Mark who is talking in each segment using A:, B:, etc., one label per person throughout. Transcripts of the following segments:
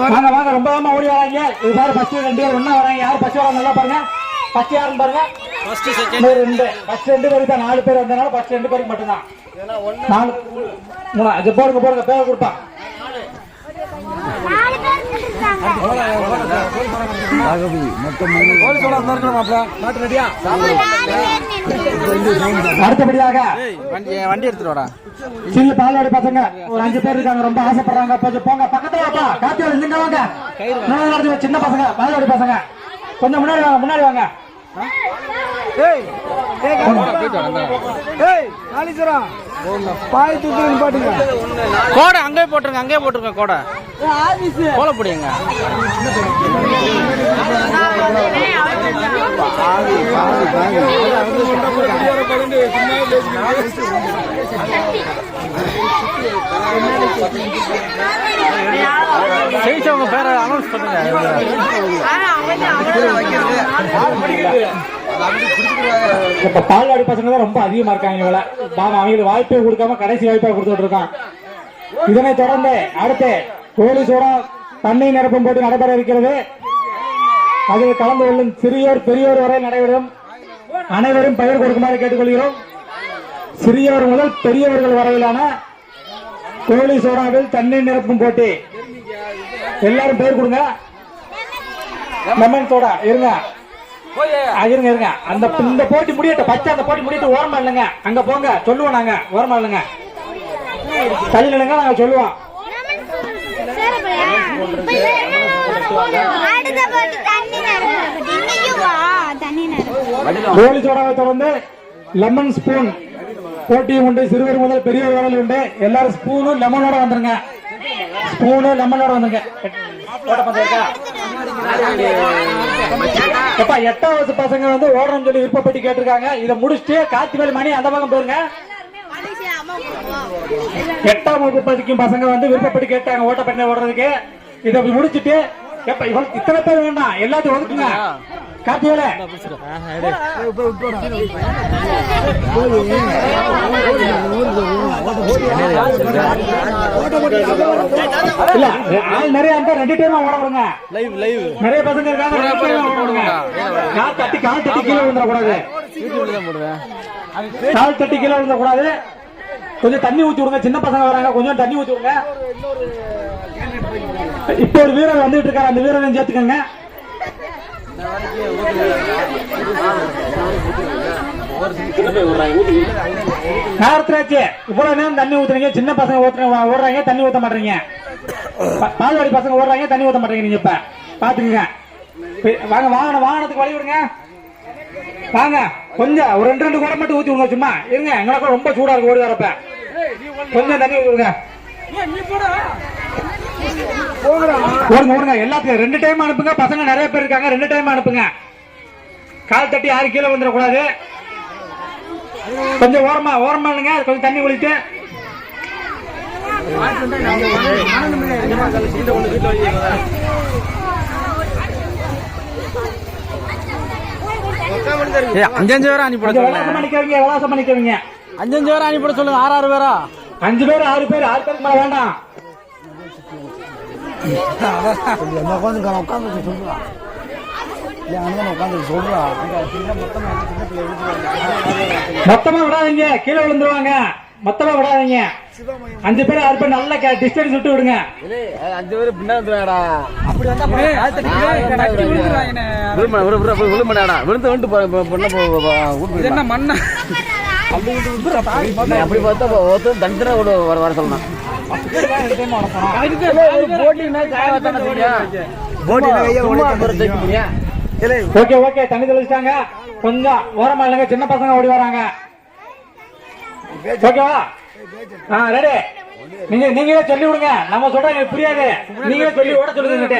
A: வாங்க வாங்க ரொம்ப ஓடி வராங்க. இது பாரு ஃபர்ஸ்ட் ரெண்டு பேர் ஒண்ணா வராங்க. யார் ஃபர்ஸ்ட் வராங்க நல்லா பாருங்க. ஃபர்ஸ்ட் யாருன்னு பாருங்க.
B: ஃபர்ஸ்ட் செகண்ட்
A: ரெண்டு ஃபர்ஸ்ட் ரெண்டு பேருக்கு தான் நாலு பேர் வந்தனால ஃபர்ஸ்ட் ரெண்டு பேருக்கு மட்டும்தான். நாலு. மூணா. இது போடுங்க போடுங்க. பேர் கொடுப்பா.
C: பேர் நின்னுட்டாங்க.
A: அடுத்தபடியாக
B: வண்டி வாடா.
A: சின்ன பால்வாடி பசங்க ஒரு அஞ்சு பேர் இருக்காங்க ரொம்ப ஆசைப்படுறாங்க. கொஞ்சம் போங்க பக்கத்துல வாப்பா. காத்தி வாங்க இங்க வாங்க. முன்னாடி நடந்து சின்ன பசங்க பால்வாடி பசங்க. கொஞ்சம் முன்னாடி வாங்க முன்னாடி வாங்க.
B: கோடை அங்கேயே போட்டுருங்க அங்கேயே போட்டுருங்க கோடை. கோலை பிடிங்க ஜெயிச்சவங்க பேரை அனௌன்ஸ் பண்ணுங்க.
A: இப்ப பால்வாடி பசங்க தான் ரொம்ப அதிகமா இருக்காங்க இவள. பாவம் அவங்களுக்கு வாய்ப்பே கொடுக்காம கடைசி வாய்ப்பா கொடுத்துட்டு இருக்கான். இதனை தொடர்ந்து அடுத்து கோழி சோடா நிரப்பும் போட்டி நடைபெற இருக்கிறது. அதில் கலந்து கொள்ளும் சிறியோர் பெரியோர் வரை நடைபெறும். அனைவரும் பெயர் கொடுக்குமாறு கேட்டுக்கொள்கிறோம். சிறியவர் முதல் பெரியவர்கள் வரையிலான கோழி சோடாவில் தண்ணீர் நிரப்பும் போட்டி. எல்லாரும் பேர் கொடுங்க. லெமன் சோடா இருங்க. இருங்க இருங்க. அந்த இந்த போட்டி முடியட்ட பச்சை அந்த போட்டி முடியட்டு ஓரமா இல்லைங்க. அங்க போங்க. சொல்லுவோம் நாங்க. ஓரமா இல்லைங்க. தள்ளி நில்லுங்க நாங்க சொல்லுவோம்
C: சேரப்பையா? அடுத்த போட்டு தண்ணி நிரப்பு. இன்னைக்கும் வா, தண்ணி நிரப்பு.
A: கோழி சோடாவை தொடர்ந்து லெமன் ஸ்பூன் போட்டியும் உண்டு சிறுவர் முதல் பெரியவர் வரையில் உண்டு. எல்லாரும் ஸ்பூனும் லெமனோட வந்துருங்க. ஸ்பூனு லெமனோட வந்துருங்க? எப்பா எட்டாம் வயசு பசங்க வந்து ஓடணும்னு சொல்லி விருப்பப்பட்டு கேட்டிருக்காங்க. இதை முடிச்சுட்டு காத்திவேல் மணி அந்த பக்கம் போயிருங்க. எட்டாம் வகுப்பு படிக்கும் பசங்க வந்து விருப்பப்பட்டு கேட்டாங்க ஓட்டப்பட்டை ஓடுறதுக்கு. இதை முடிச்சிட்டு எப்ப இவ்வளவு இத்தனை பேர் வேண்டாம். எல்லாத்தையும் ஒதுக்குங்க. காத்திவேல இல்ல ஆள் நிறைய இருந்தா ரெண்டு டைம் ஓட விடுங்க.
B: லைவ் லைவ்
A: நிறைய பசங்க இருக்காங்க ரெண்டு ஓட விடுங்க. கால் தட்டி கால் தட்டி கீழே
B: தான் போடுவேன்.
A: கால் தட்டி கீழே விழுந்துடக்கூடாது. கொஞ்சம் தண்ணி ஊத்தி விடுங்க. சின்ன பசங்க வராங்க கொஞ்சம் தண்ணி ஊத்தி விடுங்க. இப்போ ஒரு வீரர் வந்துட்டு இருக்காரு. அந்த வீரரையும் சேர்த்துக்கங்க. நேரத்திலாச்சு இவ்வளவு நேரம் தண்ணி ஊத்துறீங்க. சின்ன பசங்க ஊத்துறீங்க ஓடுறாங்க தண்ணி ஊத்த மாட்டீங்க. பால்வாடி பசங்க ஓடுறாங்க தண்ணி ஊத்த மாட்டீங்க நீங்க இப்ப. பாத்துக்கங்க. வாங்க வாகனம் வாகனத்துக்கு வழி விடுங்க. வாங்க. கொஞ்சம் ஒரு ரெண்டு ரெண்டு கூட மட்டும் ஊத்தி விடுங்க சும்மா. இருங்க. எங்களுக்கு ரொம்ப சூடா இருக்கு ஓடி வரப்ப. கொஞ்சம் தண்ணி ஊத்தி விடுங்க. ஓடுங்க ஓடுங்க எல்லாத்துக்கும் ரெண்டு டைம் அனுப்புங்க. பசங்க நிறைய பேர் இருக்காங்க. ரெண்டு டைம் அனுப்புங்க. கால் தட்டி யாரும் கீழே வந்துடக்கூடாது கொஞ்சம் ஓரமா ஓரமா இல்லைங்க கொஞ்சம் தண்ணி
B: ஏ அஞ்சஞ்சு பேரா அனுப்பிட சொல்லுங்க. அஞ்சஞ்சு பேரா அனுப்பிட சொல்லுங்க. ஆறு ஆறு பேரா?
A: அஞ்சு பேர் ஆறு பேர். ஆறு பேருக்கு மேல வேண்டாம். மொத்தமா விடாதீங்க கீழே விழுந்துருவாங்க. மொத்தமா விடாதீங்க. அஞ்சு பேர் ஆறு பேர் நல்லா டிஸ்டன்ஸ் விட்டு விடுங்க.
B: அஞ்சு பேர் பின்னாடிடா அப்படி வந்தா விழுமடாடா விழுந்து வந்து பொண்ணு என்ன மண்ணா அப்படி பார்த்தா ஒருத்தர் தண்டனை வர வர சொல்லணும்.
A: ஓகே ஓகே தண்ணி தெளிச்சிட்டாங்க. கொஞ்சம் ஓரமா இல்லைங்க சின்ன பசங்க ஓடி வராங்க. ஓகேவா? ஆ ரெடி நீங்க நீங்களே சொல்லி விடுங்க. நம்ம சொல்றது எனக்கு புரியாது. நீங்களே சொல்லி ஓட சொல்லுங்க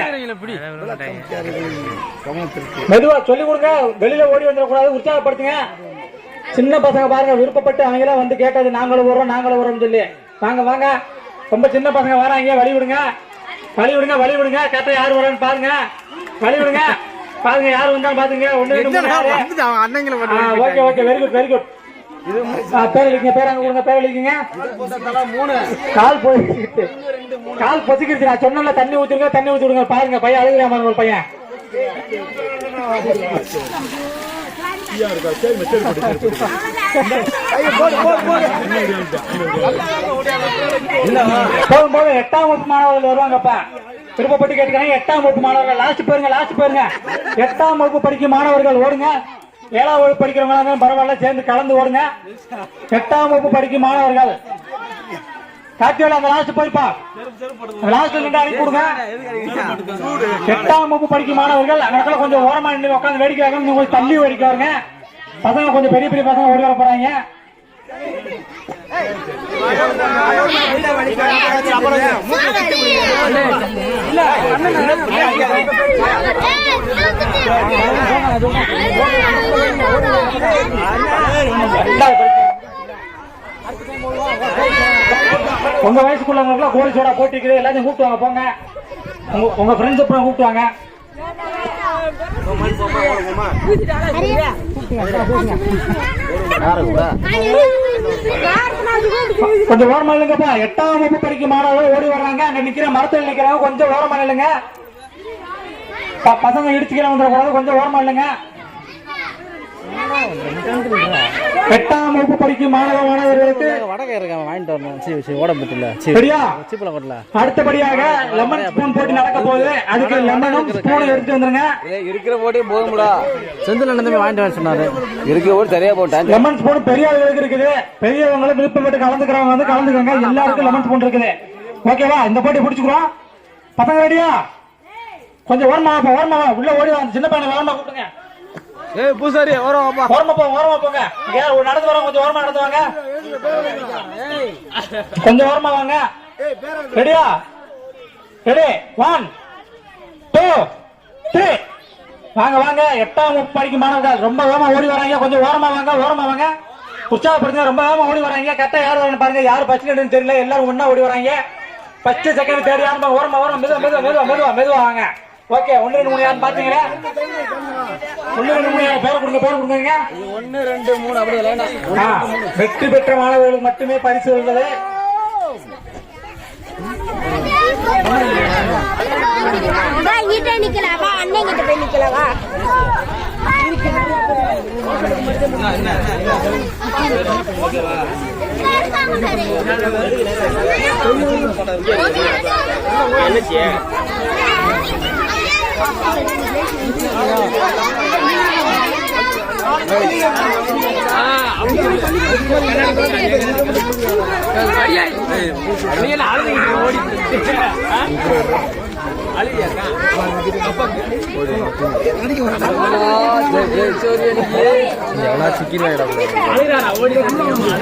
A: மெதுவா சொல்லி கொடுங்க. வெளியில ஓடி வந்துடக்கூடாது. உற்சாகப்படுத்துங்க. சின்ன பசங்க பாருங்க விருப்பப்பட்டு அவங்களே வந்து கேட்டது நாங்களும் வரோம் நாங்களும் வரோம்னு சொல்லி. வாங்க வாங்க. ரொம்ப சின்ன பசங்க வராங்க வழி விடுங்க. வழி விடுங்க வழி விடுங்க. கேட்ட யார் வரான்னு பாருங்க. வழி விடுங்க. பாருங்க யார் வந்தாலும் பாத்துங்க. ஒண்ணு okay okay very good very good ஆ, பேர் எழுதிங்க பேர் அங்க கொடுங்க பேர் எழுதிங்க கால் போயிட்டு கால் பொசிக்கிடுச்சு நான் சொன்னல தண்ணி ஊத்துருங்க தண்ணி ஊத்தி விடுங்க பாருங்க பையன் அழுகிறாம பாருங்க ஒரு பையன் போதும் போதும் எட்டாம் வகுப்பு மாணவர்கள் வருவாங்கப்பா. திருப்பப்பட்டு கேட்டுக்காங்க எட்டாம் வகுப்பு மாணவர்கள். லாஸ்ட் போயிருங்க லாஸ்ட் போயிருங்க. எட்டாம் வகுப்பு படிக்கும் மாணவர்கள் ஓடுங்க. ஏழாம் வகுப்பு படிக்கிறவங்க பரவாயில்ல சேர்ந்து கலந்து ஓடுங்க. எட்டாம் வகுப்பு படிக்கும் மாணவர்கள். காத்தியோட அந்த லாஸ்ட் போய்ப்பா லாஸ்ட் நின்று அனுப்பி கொடுங்க. எட்டாம் வகுப்பு படிக்கும் மாணவர்கள் அந்த இடத்துல கொஞ்சம் ஓரமா நின்று உட்காந்து வேடிக்கை வாங்க நீங்க கொஞ்சம் தள்ளி வேடிக்கை வாங்க பசங்க கொஞ்சம் பெரிய பெரிய பசங்க ஓடி வர போறாங்க. உங்க வயசுக்குள்ளவங்க கோழி சோடா போட்டிக்குது எல்லாத்தையும் கூப்பிட்டு வாங்க போங்க. உங்க உங்க ஃப்ரெண்ட்ஸ் அப்புறம் கூப்பிட்டு வாங்க. கொஞ்சம் ஓரமா இல்லைங்கப்பா எட்டாம் வகுப்பு படிக்கும் மாணவர்கள் ஓடி வர்றாங்க. அங்க நிக்கிற மரத்தில் நிக்கிறாங்க கொஞ்சம் ஓரமா இல்லைங்க பசங்க இடிச்சுக்கிற வந்துடக்கூடாது. கொஞ்சம் ஓரமா இல்லைங்க எட்டாம் வகுப்பு படிக்கும் மாணவ மாணவர்களுக்கு
B: வடகை இருக்கான் வாங்கிட்டு வரணும். சரி சரி ஓடம்புல சரி
A: சரியா?
B: சீப்பில்
A: அடுத்தபடியாக லெமன் ஸ்பூன் போட்டி நடக்க போகுது. அதுக்கு லெமனும் ஸ்பூனும் எடுத்து வந்துருங்க.
D: இருக்கிற போட்டே போதும்டா
B: செந்தில் அண்ணன் வாங்கிட்டு வர சொன்னாரு.
D: இருக்கிற போட்டு சரியா போட்டேன்
A: லெமன் ஸ்பூன் பெரிய ஆளுகளுக்கு இருக்குது பெரியவங்களும் விருப்பப்பட்டு கலந்துக்கிறவங்க வந்து கலந்துக்கோங்க. எல்லாருக்கும் லெமன் ஸ்பூன் இருக்குது. ஓகேவா? இந்த போட்டி பிடிச்சுக்கிறோம் பசங்க ரெடியா கொஞ்சம் ஓரமா ஓரமா. உள்ள ஓடி சின்ன பையனை ஓரமா கூப்பிடுங்க.
B: ஏய் பூசாரி வரோம் வாப்பா.
A: ஓரமா போங்க ஓரமா போங்க. இங்க ஒரு நடந்து வரவங்க கொஞ்சம் ஓரமா நடந்து வாங்க. கொஞ்சம் ஓரமா வாங்க. ரெடியா ரெடி ஒன் டூ த்ரீ வாங்க வாங்க. எட்டாம் வகுப்பு படிக்கும் மாணவர்கள் ரொம்ப வேகமா ஓடி வராங்க. கொஞ்சம் ஓரமா வாங்க ஓரமா வாங்க. உற்சாகப்படுத்துங்க ரொம்ப வேகமா ஓடி வராங்க. கரெக்டா யார் வரணும் பாருங்க. யார் ஃபர்ஸ்ட் தெரியல. எல்லாரும் ஒன்னா ஓடி வராங்க. ஃபர்ஸ்ட் செகண்ட் தேர்ட் யாரும் ஓரமா ஓரமா மெதுவா மெதுவா மெதுவா மெதுவா வாங்க. ஓகே ஒன்னு ரெண்டு மூணு யாரும் பாத்தீங்களா? ஒன்னு ரெண்டு மூணு யாரும் பேர் கொடுங்க பேர் கொடுங்க.
D: ஒன்னு ரெண்டு மூணு
A: ஆ, வெற்றி பெற்ற மாணவர்களுக்கு மட்டுமே பரிசு உள்ளது
C: வா இங்கிட்ட நிக்கலாம் வா அண்ணன் கிட்ட போய்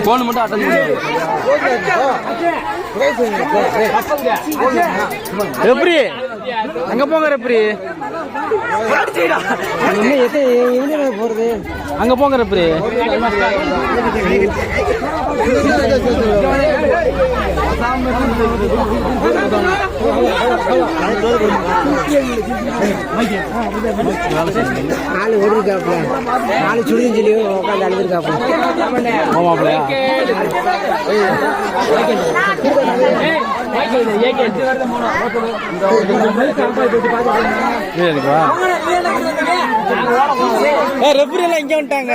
D: போன் மட்டும் அட்டன்
B: ரெப்ரி அங்க போங்க எப்படி ரெப்ரி போறது. அங்க போங்க ரெப்ரி
E: நாலு ஓடிருக்காப்புல நாலு சுடியும் சொல்லி உட்காந்து அழுதுருக்காப்புல
B: ஆமாப்பிள்ளையா ஏ ரெப்ரி எல்லாம் இங்க வந்துட்டாங்க.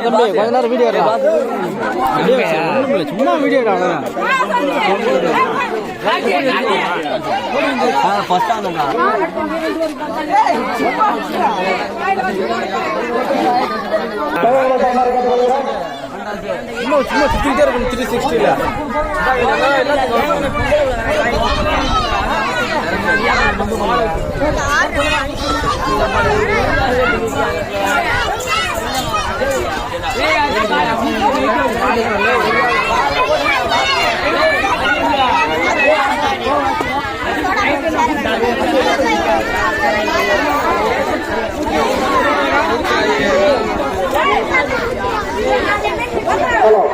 B: தம்பி கொஞ்ச நேரம் வீடியோ சும்மா வீடியோ
D: ஃபர்ஸ்ட் ஆனடா
B: சும்மா சும்மா சுற்றிக்கிட்டே இருக்கணும் த்ரீ சிக்ஸ்டியில்
C: Thank. 新年